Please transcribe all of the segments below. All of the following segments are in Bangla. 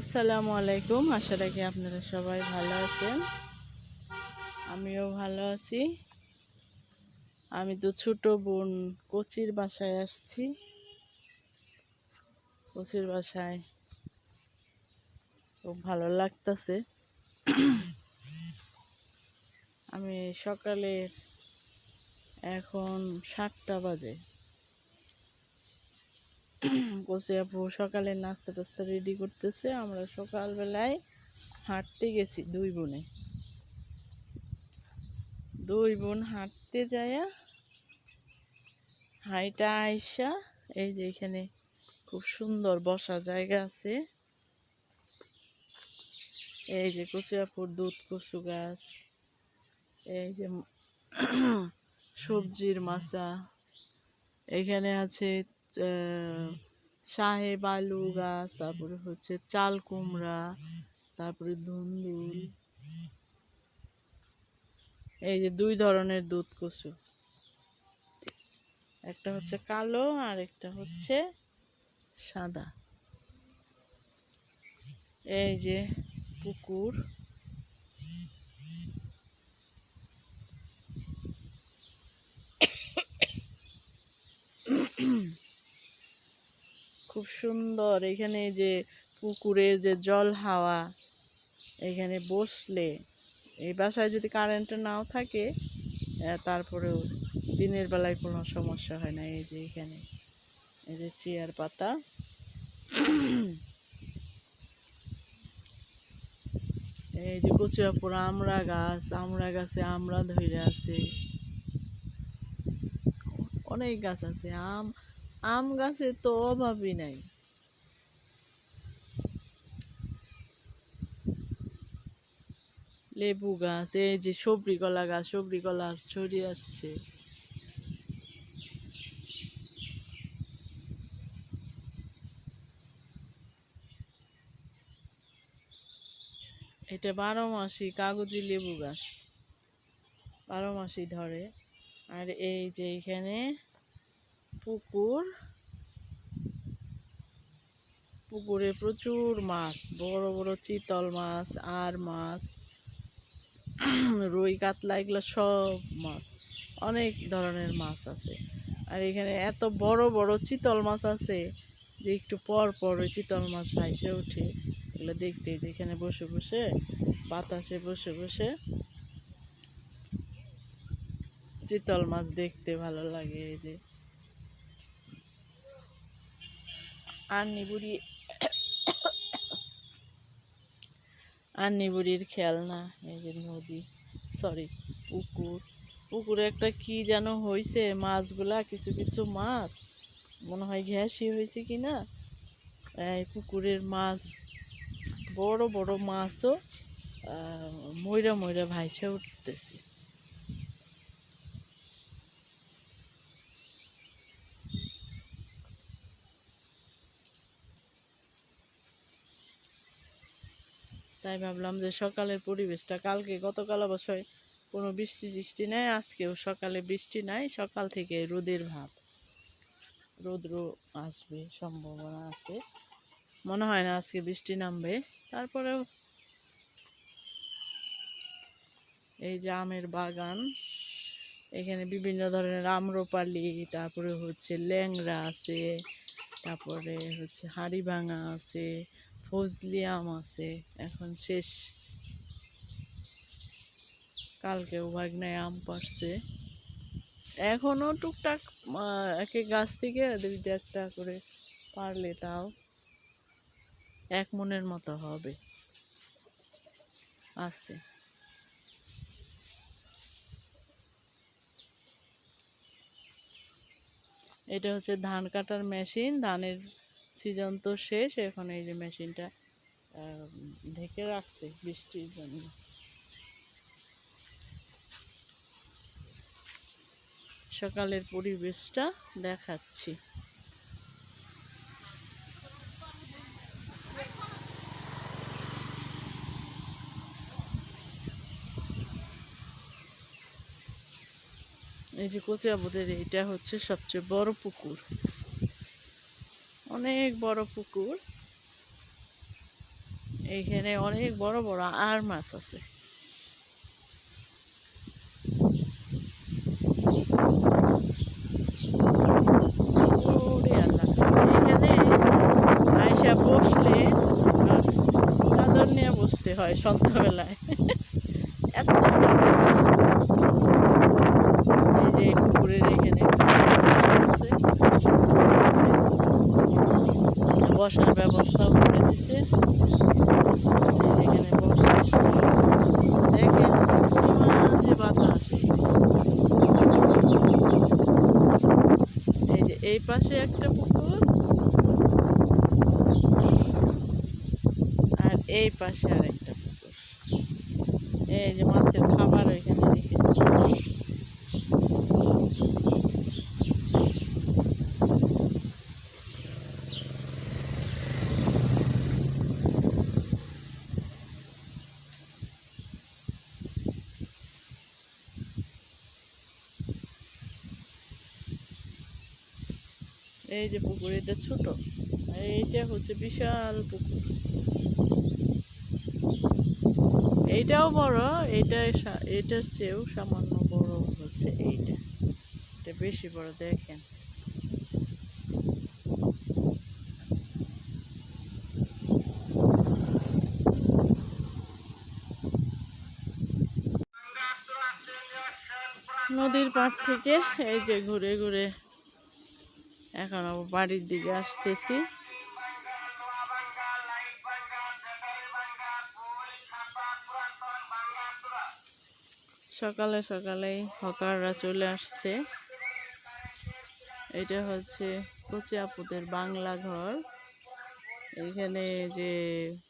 আসসালামু আলাইকুম। আশা রাখি আপনারা সবাই ভালো আছেন। আমিও ভালো আছি। আমি তো ছোট বোন, কচির বাসায় আসছি। কচির বাসায় খুব ভালো লাগতেছে। আমি সকালে এখন সাতটা বাজে। কচি আপু, সকালে নাস্তা টাস্তা রেডি করতেছে। আমরা সকালবেলায় হাঁটতে গেছি দুই বোনে। দুই বোন হাঁটতে যায়া হাইটা আইসা এই যে এখানে খুব সুন্দর বসা জায়গা আছে। এই যে কচি আপুর দুধ, কচু গাছ। এই যে সবজির মাচা। এখানে আছে সাহেব আলু গাছ তারপরে হচ্ছে চাল কুমড়া, তারপরে ধুন্দুল। এই যে দুই ধরনের দুধ কচু। একটা হচ্ছে কালো আর একটা হচ্ছে সাদা। এই যে পুকুর। খুব সুন্দর। এখানে যে পুকুরে যে জল হাওয়া, এখানে বসলে এই বাসায় যদি কারেন্ট নাও থাকে তারপরেও দিনের বেলায় কোনো সমস্যা হয় না। এই যে এখানে, এই যে চেয়ার পাতা। এই যে কচুয়াপুর আমড়া গাছ আমড়া গাছে আমড়া ধরে আছে। অনেক গাছ আছে, আম আম গাছে তো অভাবই নাই। লেবু গাছ, এই যে সবরি কলা গাছ সবরি কলা ছড়িয়ে আসছে। এটা বারো মাসি কাগজি লেবু গাছ। বারো মাসি ধরে। আর এই যে এখানে পুকুর। পুকুরে প্রচুর মাছ, বড় বড় চিতল মাছ, আর মাছ, রুই, কাতলা, এগুলো সব মাছ, অনেক ধরনের মাছ আছে। আর এখানে এত বড় বড় চিতল মাছ আছে যে একটু পর পর ওই চিতল মাছ ভাইসে ওঠে। এগুলো দেখতে যে এখানে বসে বসে, বাতাসে বসে বসে চিতল মাছ দেখতে ভালো লাগে এই যে। আন্নি বুড়ি আন্নি বুড়ির খেলনা, এই যে নদী সরি পুকুর। পুকুরে একটা কি যেন হয়েছে মাছগুলা, কিছু কিছু মাছ, মনে হয় ঘ্যাসি হয়েছে কি না এই পুকুরের মাছ, বড় বড় মাছও ময়রা ময়রা ভাইসে উঠতেছে। তাই ভাবলাম যে সকালের পরিবেশটা, কালকে গতকাল অবশ্যই কোনো বৃষ্টি টিষ্টি নেই, আজকেও সকালে বৃষ্টি নাই, সকাল থেকে রোদের ভাব। রৌদ্র আসবে, সম্ভাবনা আছে। মনে হয় না আজকে বৃষ্টি নামবে। তারপরেও এই যে আমের বাগান, এখানে বিভিন্ন ধরনের আম্রপালি, তারপরে হচ্ছে ল্যাংড়া আছে, তারপরে হচ্ছে হাড়ি ভাঙা আছে ফজলি আম আছে, এখন শেষ। কালকেও ভাগনায় আম পারছে। এখনও টুকটাক এক গাছ থেকে দুইটা একটা করে পারলে তাও এক মনের মতো হবে। আছে। এটা হচ্ছে ধান কাটার মেশিন, ধানের সিজন তো শেষ, এখন এই যে মেশিনটা ঢেকে রাখছে বৃষ্টির জন্য। সকালের পরিবেশটা দেখাচ্ছি। এই যে কচিয়াবদের, এটা হচ্ছে সবচেয়ে বড় পুকুর। অনেক বড় পুকুর। এইখানে অনেক বড় বড় আর মাছ আছে। ওরে আল্লাহ, এখানে আয়সা বসলে আর চাদর নিয়ে বসতে হয় সন্ধ্যাবেলায় এত বাতাস। এই যে পুকুরের এখানে আছে। বসার ভরে দিছে। এখানে বসে দেখেন যে বাতাস। এই যে এই পাশে একটা পুকুর। আর এই পাশে আর একটা পুকুর এই যে মাছের খাবার এখানে রেখেছে এই যে পুকুর, এটা ছোট। এইটা হচ্ছে বিশাল পুকুর। এইটাও বড় এইটা সা- এটার চেয়েও সামান্য বড় হচ্ছে এইটা। এটা বেশি বড়, দেখেন। নদীর পাড় থেকে এই যে ঘুরে ঘুরে এখন বাড়ির দিকে আসতেছি। সকালে সকালেই হকাররা চলে আসছে। এটা হচ্ছে কচি আপুদের বাংলা ঘর। এখানে যে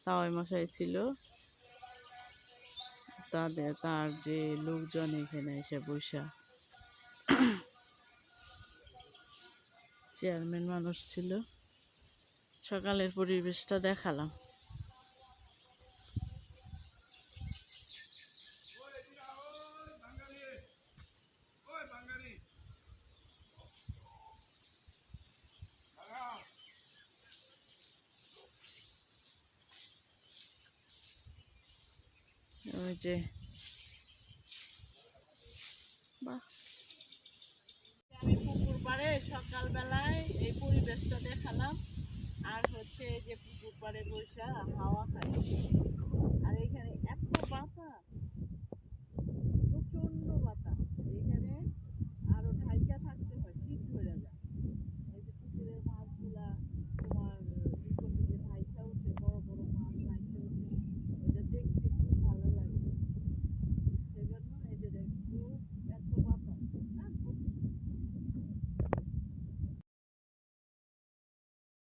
তাওয়াই মশাই ছিল, তাদের, তার যে লোকজন এখানে এসে বসা। চেয়ারম্যান মানুষ ছিল। সকালের পরিবেশটা দেখালাম। ওই যে বাহ। সকালবেলায় এই পরিবেশটা দেখালাম। আর হচ্ছে যে পুকুর পাড়ে বসে হাওয়া খাচ্ছি। আর বাতাস